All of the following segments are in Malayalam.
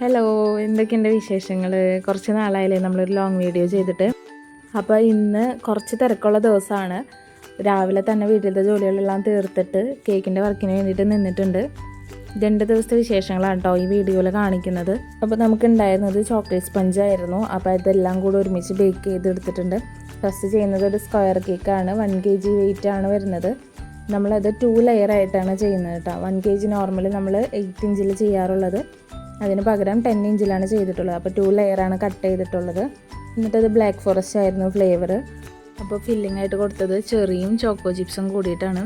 ഹലോ എന്തൊക്കെയുണ്ട് വിശേഷങ്ങൾ കുറച്ച് നാളായില്ലേ നമ്മളൊരു ലോങ് വീഡിയോ ചെയ്തിട്ട്. അപ്പോൾ ഇന്ന് കുറച്ച് തിരക്കുള്ള ദിവസമാണ്. രാവിലെ തന്നെ വീട്ടിലത്തെ ജോലികളെല്ലാം തീർത്തിട്ട് കേക്കിന്റെ വർക്കിന് വേണ്ടിയിട്ട് നിന്നിട്ടുണ്ട്. രണ്ട് ദിവസത്തെ വിശേഷങ്ങളാണ് കേട്ടോ ഈ വീഡിയോയിൽ കാണിക്കുന്നത്. അപ്പോൾ നമുക്ക് ഉണ്ടായിരുന്നത് ചോക്ലേറ്റ് സ്പഞ്ചായിരുന്നു അപ്പോൾ ഇതെല്ലാം കൂടി ഒരുമിച്ച് ബേക്ക് ചെയ്തെടുത്തിട്ടുണ്ട്. ഫസ്റ്റ് ചെയ്യുന്നത് ഒരു സ്ക്വയർ കേക്കാണ് വൺ കെ ജി വെയിറ്റ് ആണ് വരുന്നത്. നമ്മളത് ടു ലെയർ ആയിട്ടാണ് ചെയ്യുന്നത് കേട്ടോ വൺ കെ ജി നോർമലി നമ്മൾ എയ്റ്റ് ഇഞ്ചിൽ ചെയ്യാറുള്ളത്. അതിന് പകരം ടെൻ ഇഞ്ചിലാണ് ചെയ്തിട്ടുള്ളത്. അപ്പോൾ ടു ലെയറാണ് കട്ട് ചെയ്തിട്ടുള്ളത്. എന്നിട്ടത് ബ്ലാക്ക് ഫോറസ്റ്റ് ആയിരുന്നു ഫ്ലേവർ അപ്പോൾ ഫില്ലിംഗ് ആയിട്ട് കൊടുത്തത് ചെറിയും ചോക്കോ ചിപ്സും കൂടിയിട്ടാണ്.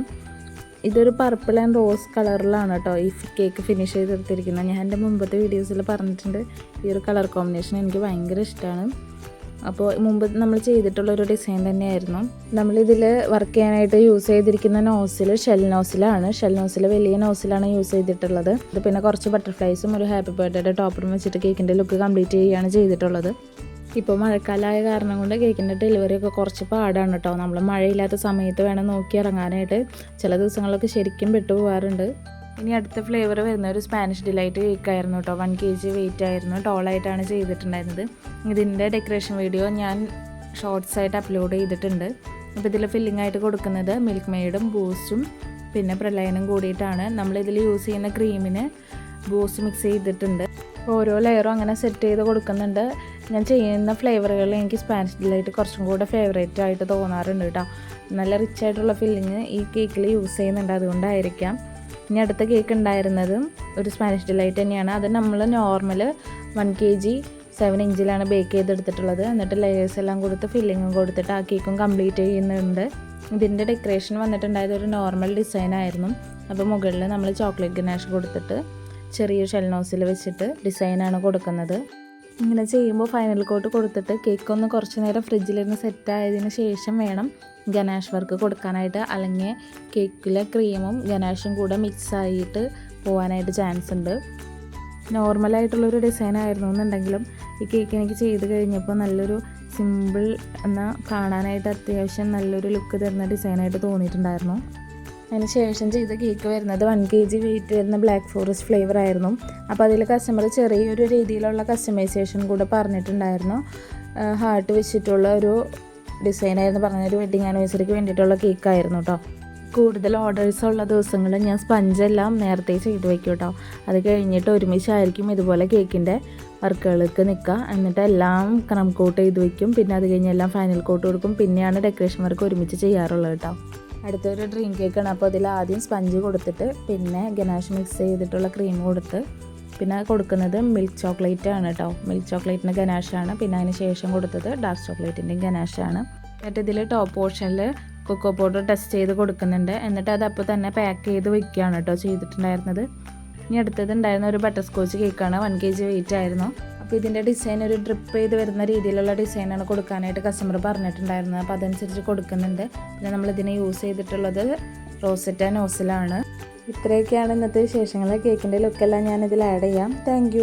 ഇതൊരു പർപ്പിൾ ആൻഡ് റോസ് കളറിലാണ് കേട്ടോ ഈ കേക്ക് ഫിനിഷ് ചെയ്തെടുത്തിരിക്കുന്നത്. ഞാൻ എന്റെ മുമ്പത്തെ വീഡിയോസിൽ പറഞ്ഞിട്ടുണ്ട്. ഈ ഒരു കളർ കോമ്പിനേഷൻ എനിക്ക് ഭയങ്കര ഇഷ്ടമാണ് അപ്പോൾ മുമ്പ് നമ്മൾ ചെയ്തിട്ടുള്ള ഒരു ഡിസൈൻ തന്നെയായിരുന്നു. നമ്മളിതിൽ വർക്ക് ചെയ്യാനായിട്ട് യൂസ് ചെയ്തിരിക്കുന്ന നോസിൽ ഷെൽ നോസിലാണ് ഷെൽ നോസിൽ വലിയ നോസിലാണ് യൂസ് ചെയ്തിട്ടുള്ളത്. ഇത് പിന്നെ കുറച്ച് ബട്ടർഫ്ലൈസും ഒരു ഹാപ്പി ബർത്ത്ഡേയുടെ ടോപ്പറും വെച്ചിട്ട് കേക്കിന്റെ ലുക്ക് കംപ്ലീറ്റ് ചെയ്യുകയാണ് ചെയ്തിട്ടുള്ളത്. ഇപ്പോൾ മഴക്കാലമായ കാരണം കൊണ്ട് കേക്കിന്റെ ഡെലിവറി ഒക്കെ കുറച്ച് പാടാണ് കേട്ടോ നമ്മൾ മഴയില്ലാത്ത സമയത്ത് വേണം നോക്കി ഇറങ്ങാനായിട്ട്. ചില ദിവസങ്ങളൊക്കെ ശരിക്കും പെട്ടുപോകാറുണ്ട് ഇനി അടുത്ത ഫ്ലേവർ വരുന്ന ഒരു സ്പാനിഷ് ഡിലൈറ്റ് കേക്ക് ആയിരുന്നു കേട്ടോ വൺ കെ ജി വെയിറ്റ് ആയിരുന്നു ടോളായിട്ടാണ് ചെയ്തിട്ടുണ്ടായിരുന്നത്. ഇതിന്റെ ഡെക്കറേഷൻ വീഡിയോ ഞാൻ ഷോർട്സ് ആയിട്ട് അപ്ലോഡ് ചെയ്തിട്ടുണ്ട്. അപ്പോൾ ഇതിൽ ഫില്ലിംഗ് ആയിട്ട് കൊടുക്കുന്നത് മിൽക്ക് മെയ്ഡും ബൂസ്റ്റും പിന്നെ പ്രളയനും കൂടിയിട്ടാണ്. നമ്മളിതിൽ യൂസ് ചെയ്യുന്ന ക്രീമിന് ബൂസ്റ്റ് മിക്സ് ചെയ്തിട്ടുണ്ട്. ഓരോ ലെയറും അങ്ങനെ സെറ്റ് ചെയ്ത് കൊടുക്കുന്നുണ്ട്. ഞാൻ ചെയ്യുന്ന ഫ്ലേവറുകളിൽ എനിക്ക് സ്പാനിഷ് ഡിലൈറ്റ് കുറച്ചും കൂടെ ഫേവറേറ്റ് ആയിട്ട് തോന്നാറുണ്ട് കേട്ടോ നല്ല റിച്ച് ആയിട്ടുള്ള ഫില്ലിങ് ഈ കേക്കിൽ യൂസ് ചെയ്യുന്നുണ്ട്. അതുകൊണ്ടായിരിക്കാം. ഇനി അടുത്ത കേക്ക് ഉണ്ടായിരുന്നത് ഒരു സ്പാനിഷ് ഡിലൈറ്റ് തന്നെയാണ്. അത് നമ്മൾ normal one K G seven ഇഞ്ചിലാണ് ബേക്ക് ചെയ്തെടുത്തിട്ടുള്ളത്. എന്നിട്ട് ലെയേഴ്സ് എല്ലാം കൊടുത്ത് ഫില്ലിങ്ങും കൊടുത്തിട്ട് ആ കേക്കും കംപ്ലീറ്റ് ചെയ്യുന്നുണ്ട്. ഇതിന്റെ ഡെക്കറേഷൻ വന്നിട്ടുണ്ടായത് ഒരു നോർമൽ ഡിസൈൻ ആയിരുന്നു. അപ്പോൾ മുകളിൽ നമ്മൾ ചോക്ലേറ്റ് ഗനാഷ് കൊടുത്തിട്ട് ചെറിയ ഷെൽനോസിൽ വെച്ചിട്ട് ഡിസൈനാണ് കൊടുക്കുന്നത്. ഇങ്ങനെ ചെയ്യുമ്പോൾ ഫൈനൽ കോട്ട് കൊടുത്തിട്ട് കേക്ക് ഒന്ന് കുറച്ച് നേരം ഫ്രിഡ്ജിലിരുന്ന് സെറ്റ് ആയതിന് ശേഷം വേണം ഗനാഷ് വർക്ക് കൊടുക്കാനായിട്ട്. അല്ലെങ്കിൽ കേക്കിലെ ക്രീമും ഗനാഷും കൂടെ മിക്സ് ആയിട്ട് പോകാനായിട്ട് ചാൻസ് ഉണ്ട്. നോർമലായിട്ടുള്ളൊരു ഡിസൈൻ ആയിരുന്നു എന്നുണ്ടെങ്കിലും ഈ കേക്ക് എനിക്ക് ചെയ്ത് കഴിഞ്ഞപ്പോൾ നല്ലൊരു സിമ്പിൾ എന്ന കാണാനായിട്ട് അത്യാവശ്യം നല്ലൊരു ലുക്ക് തരുന്ന ഡിസൈനായിട്ട് തോന്നിയിട്ടുണ്ടായിരുന്നു. അതിന് ശേഷം ചെയ്ത കേക്ക് വരുന്നത് വൺ കെ ജി വെയിറ്റ് വരുന്ന ബ്ലാക്ക് ഫോറസ്റ്റ് ഫ്ലേവർ ആയിരുന്നു. അപ്പോൾ അതിൽ കസ്റ്റമർ ചെറിയൊരു രീതിയിലുള്ള കസ്റ്റമൈസേഷൻ കൂടെ പറഞ്ഞിട്ടുണ്ടായിരുന്നു. ഹാർട്ട് വെച്ചിട്ടുള്ള ഒരു ഡിസൈനായിരുന്നു പറഞ്ഞ ഒരു വെഡിങ് ആനിവേഴ്സറിക്ക് വേണ്ടിയിട്ടുള്ള കേക്കായിരുന്നു കേട്ടോ കൂടുതൽ ഓർഡേഴ്സ് ഉള്ള ദിവസങ്ങളിൽ ഞാൻ സ്പഞ്ചെല്ലാം നേരത്തെ ചെയ്ത് വയ്ക്കും കേട്ടോ അത് കഴിഞ്ഞിട്ട് ഒരുമിച്ചായിരിക്കും ഇതുപോലെ കേക്കിന്റെ വർക്കുകൾക്ക് നിൽക്കുക എന്നിട്ട് എല്ലാം ക്രം കോട്ട് ചെയ്ത് വയ്ക്കും പിന്നെ അത് കഴിഞ്ഞ് എല്ലാം ഫൈനൽ കോട്ട് കൊടുക്കും. പിന്നെയാണ് ഡെക്കറേഷൻ വർക്ക് ഒരുമിച്ച് ചെയ്യാറുള്ളത് കേട്ടോ അടുത്തൊരു ഡ്രീം കേക്കാണ് അപ്പോൾ അതിൽ ആദ്യം സ്പഞ്ച് കൊടുത്തിട്ട് പിന്നെ ഗനാഷ് മിക്സ് ചെയ്തിട്ടുള്ള ക്രീം കൊടുത്ത് പിന്നെ കൊടുക്കുന്നത് മിൽക്ക് ചോക്ലേറ്റ് ആണ് കേട്ടോ മിൽക്ക് ചോക്ലേറ്റിന്റെ ഗനാഷാണ് പിന്നെ അതിന് ശേഷം കൊടുത്തത് ഡാർക്ക് ചോക്ലേറ്റിന്റെയും ഗനാഷാണ് എന്നിട്ട് ഇതിൽ ടോപ്പ് പോർഷനിൽ കൊക്കോ പൗഡർ ടെസ്റ്റ് ചെയ്ത് കൊടുക്കുന്നുണ്ട്. എന്നിട്ട് അത് അപ്പോൾ തന്നെ പാക്ക് ചെയ്ത് വെക്കുകയാണ് കേട്ടോ ചെയ്തിട്ടുണ്ടായിരുന്നത്. ഇനി അടുത്തത് ഉണ്ടായിരുന്ന ഒരു ബട്ടർ സ്കോച്ച് കേക്കാണ് വൺ കെ ജി വെയിറ്റ് ആയിരുന്നു. അപ്പോൾ ഇതിന്റെ ഡിസൈൻ ഒരു ഡ്രിപ്പ് ചെയ്ത് വരുന്ന രീതിയിലുള്ള ഡിസൈനാണ് കൊടുക്കാനായിട്ട് കസ്റ്റമർ പറഞ്ഞിട്ടുണ്ടായിരുന്നത്. അപ്പോൾ അതനുസരിച്ച് കൊടുക്കുന്നുണ്ട്. പിന്നെ നമ്മളിതിനെ യൂസ് ചെയ്തിട്ടുള്ളത് റോസറ്റ നോസിലാണ് ഇത്രയൊക്കെയാണ് ഇന്നത്തെ വിശേഷങ്ങൾ. കേക്കിന്റെ ലുക്കെല്ലാം ഞാനിതിൽ ആഡ് ചെയ്യാം. താങ്ക്